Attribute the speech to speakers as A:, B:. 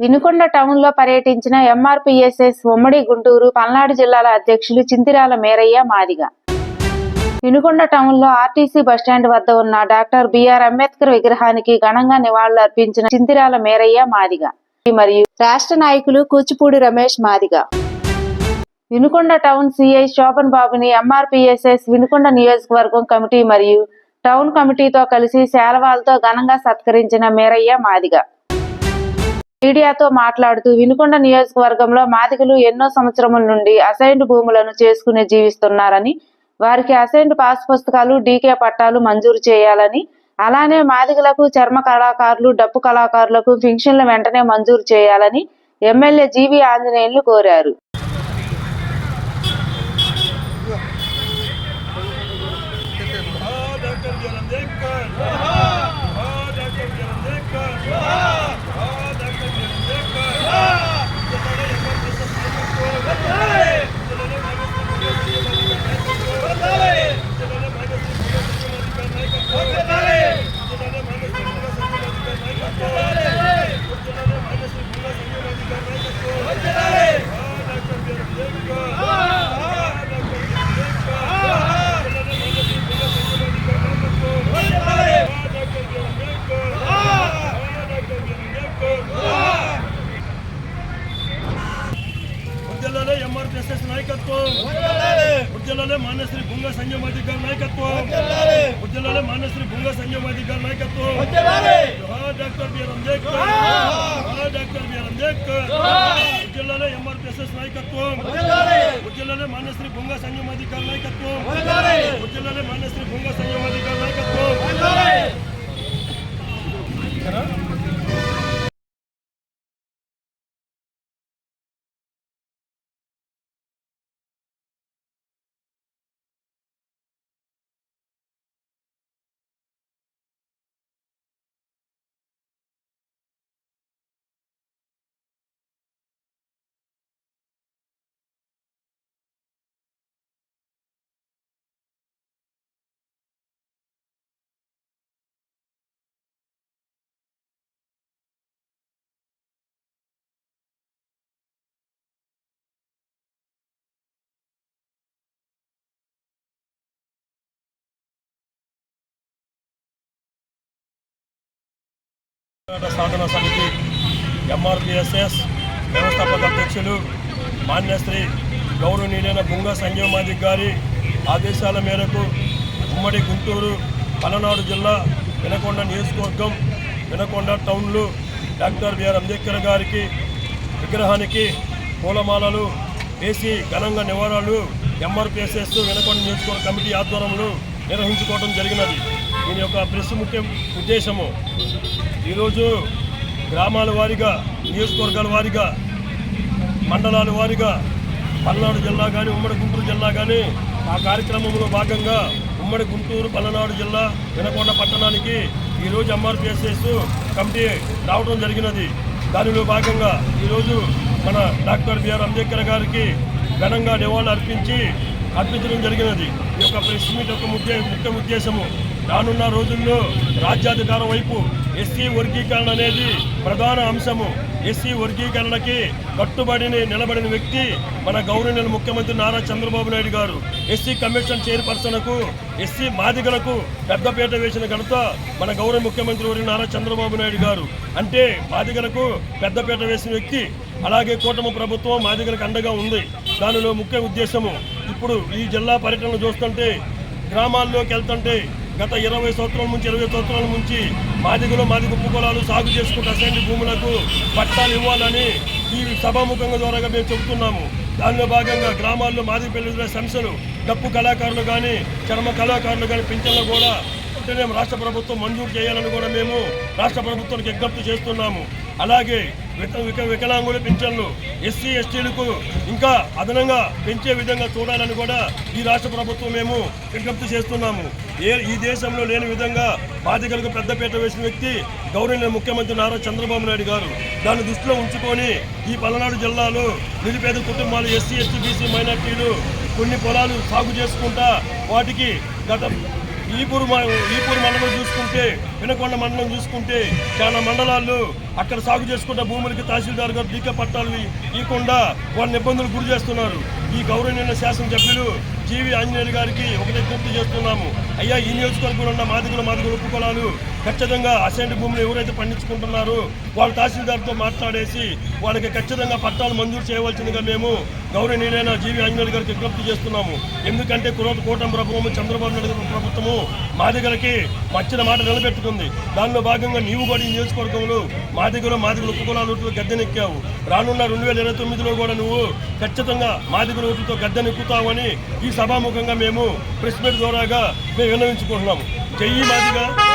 A: వినుకొండ టౌన్లో పర్యటించిన ఎంఆర్పీఎస్ఎస్ ఉమ్మడి గుంటూరు పల్నాడు జిల్లాల అధ్యక్షులు చింతిరాల మేరయ్య మాదిగ. వినుకొండ టౌన్లో ఆర్టీసీ బస్టాండ్ వద్ద ఉన్న డాక్టర్ బిఆర్ అంబేద్కర్ విగ్రహానికి ఘనంగా నివాళులు అర్పించిన చింతిరాల మేరయ్య మాదిగ. మరియు రాష్ట్ర నాయకులు కూచిపూడి రమేష్ మాదిగ. వినుకొండ టౌన్ సిఐ శోభన్ బాబుని ఎంఆర్పీఎస్ఎస్ వినుకొండ నియోజకవర్గం కమిటీ మరియు టౌన్ కమిటీతో కలిసి శాలవాలతో ఘనంగా సత్కరించిన మేరయ్య మాదిగ. మీడియాతో మాట్లాడుతూ వినుకొండ నియోజకవర్గంలో మాదిగలు ఎన్నో సంవత్సరముల నుండి అసైన్డ్ భూములను చేసుకుని జీవిస్తున్నారని వారికి అసైన్డ్ పాస్ పుస్తకాలు డీకే పట్టాలు మంజూరు చేయాలని అలానే మాదిగలకు చర్మ కళాకారులు డప్పు కళాకారులకు ఫింక్షన్లు వెంటనే మంజూరు చేయాలని ఎమ్మెల్యే జీవి ఆంజనేయులు కోరారు.
B: ఉద్యలాలే మాన్యశ్రీ భుంగ సంజయమాది గారి నాయకత్వం. ఉద్యలాలే మాన్యశ్రీ భుంగ సంజయమాది గారి నాయకత్వం. Doctor BR Ambedkar. Doctor BR Ambedkar. ఉద్యలాలే MRPSS నాయకత్వం. ఉద్యలాలే మాన్యశ్రీ భుంగ సంజయమాది గారి నాయకత్వం. ఉద్యలాలే మాన్యశ్రీ భుంగ సంజయమాది గారి నాయకత్వం. సాధన సమితి ఎంఆర్పిఎస్ఎస్ వ్యవస్థాపక అధ్యక్షులు మాన్యశ్రీ గౌరవనీయులైన బుంగ సంజీవ్ మాదిక్ గారి ఆదేశాల మేరకు ఉమ్మడి గుంటూరు పలనాడు జిల్లా వినకొండ నియోజకవర్గం వినకొండ టౌన్లో డాక్టర్ బిఆర్ అంబేద్కర్ గారికి విగ్రహానికి పూలమాలలు వేసి ఘనంగా నివారణలు ఎంఆర్పిఎస్ఎస్ వినకొండ నియోజకవర్గ కమిటీ ఆధ్వర్యంలో నిర్వహించుకోవడం జరిగినది. దీని యొక్క ప్రెస్ ముఖ్య ఉద్దేశము ఈరోజు గ్రామాల వారీగా నియోజకవర్గాల వారీగా మండలాల వారీగా పల్నాడు జిల్లా కానీ ఉమ్మడి గుంటూరు జిల్లా కానీ ఆ కార్యక్రమంలో భాగంగా ఉమ్మడి గుంటూరు పల్నాడు జిల్లా వినకొండ పట్టణానికి ఈరోజు ఎంఆర్పిఎస్ఎస్ కమిటీ రావడం జరిగినది. దానిలో భాగంగా ఈరోజు మన డాక్టర్ బిఆర్ అంబేద్కర్ గారికి ఘనంగా నివాళులు అర్పించి అర్పించడం జరిగినది. ఈ యొక్క ప్రెస్ మీట్ యొక్క ముఖ్య ముఖ్య ఉద్దేశము రానున్న రోజుల్లో రాజ్యాధికారం వైపు ఎస్సీ వర్గీకరణ అనేది ప్రధాన అంశము. ఎస్సీ వర్గీకరణకి కట్టుబడిని నిలబడిన వ్యక్తి మన గౌరవనీయుల ముఖ్యమంత్రి నారా చంద్రబాబు నాయుడు గారు. ఎస్సీ కమిషన్ చైర్పర్సన్కు ఎస్సీ మాదిగలకు పెద్దపీట వేసిన ఘనత మన గౌరవ ముఖ్యమంత్రి వారి నారా చంద్రబాబు నాయుడు గారు. అంటే మాదిగలకు పెద్దపీట వేసిన వ్యక్తి అలాగే కూటమి ప్రభుత్వం మాదిగలకు అండగా ఉంది. దానిలో ముఖ్య ఉద్దేశము ఇప్పుడు ఈ జిల్లా పర్యటనలు చూస్తుంటే గ్రామాల్లోకి వెళ్తుంటే గత ఇరవై సంవత్సరాల నుంచి ఇరవై సంవత్సరాల నుంచి మాదిగలు మాదిగ ఉపకులాలు సాగు చేసుకున్న అసెంబ్లీ భూములకు పట్టాలు ఇవ్వాలని ఈ సభాముఖంగా ద్వారాగా మేము చెబుతున్నాము. దానిలో భాగంగా గ్రామాల్లో మాదిగ పెళ్ళి సమస్యలు డప్పు కళాకారులు కానీ చర్మ కళాకారులు కానీ పింఛన్లు కూడా వెంటనే రాష్ట్ర ప్రభుత్వం మంజూరు చేయాలని కూడా మేము రాష్ట్ర ప్రభుత్వానికి విజ్ఞప్తి చేస్తున్నాము. అలాగే విక విక వికలాంగుల పింఛన్లు ఎస్సీ ఎస్టీలకు ఇంకా అదనంగా పెంచే విధంగా చూడాలని కూడా ఈ రాష్ట్ర ప్రభుత్వం మేము విజ్ఞప్తి చేస్తున్నాము. ఏ ఈ దేశంలో లేని విధంగా బాధితులకు పెద్దపీట వేసిన వ్యక్తి గౌరవనీయ ముఖ్యమంత్రి నారా చంద్రబాబు నాయుడు గారు. దాన్ని దృష్టిలో ఉంచుకొని ఈ పల్నాడు జిల్లాలో నిరుపేద కుటుంబాలు ఎస్సీ ఎస్టీ బీసీ మైనార్టీలు కొన్ని పొలాలు సాగు చేసుకుంటా వాటికి గత ఈపూరు ఈపూరు మండలం చూసుకుంటే వినకొండ మండలం చూసుకుంటే చాలా మండలాల్లో అక్కడ సాగు చేసుకున్న భూములకి తహసీల్దార్ గారు డీకే పట్టాలు ఇవ్వకుండా వాళ్ళని ఇబ్బందులు గురి చేస్తున్నారు. ఈ గౌరవనీయ శాసనసభ్యులు జీవి ఆంజనేయులు గారికి ఒకటే గుర్తు చేస్తున్నాము. అయ్యా ఈ నియోజకవర్గంలో ఉన్న మాదిగుల మాదిగుల ఉపకులాలు ఖచ్చితంగా అసెంట్ భూములు ఎవరైతే పండించుకుంటున్నారో వాళ్ళ తహసీల్దార్తో మాట్లాడేసి వాళ్ళకి ఖచ్చితంగా పట్టాలు మంజూరు చేయవలసిందిగా మేము గౌరవనీయులైన జీవి ఆంజనేయులు గారికి విజ్ఞప్తి చేస్తున్నాము. ఎందుకంటే కురోత కూటమి ప్రభుత్వము చంద్రబాబు నాయుడు గారి ప్రభుత్వము మాదిగలకి మచ్చిన మాట నిలబెట్టుకుంది. దానిలో భాగంగా నీవు కూడా ఈ నియోజకవర్గంలో మాదిగలు మాదిగల ఉపకులాలు ఓట్లు గద్దెనెక్కావు. రానున్న రెండు వేల ఇరవై తొమ్మిదిలో కూడా నువ్వు ఖచ్చితంగా మాదిగల ఓట్లతో గద్దెనెక్కుతావని ఈ సభాముఖంగా మేము ప్రెస్ మీట్ ద్వారాగా మేము విన్నవించుకుంటున్నాము. జై మాదిగా.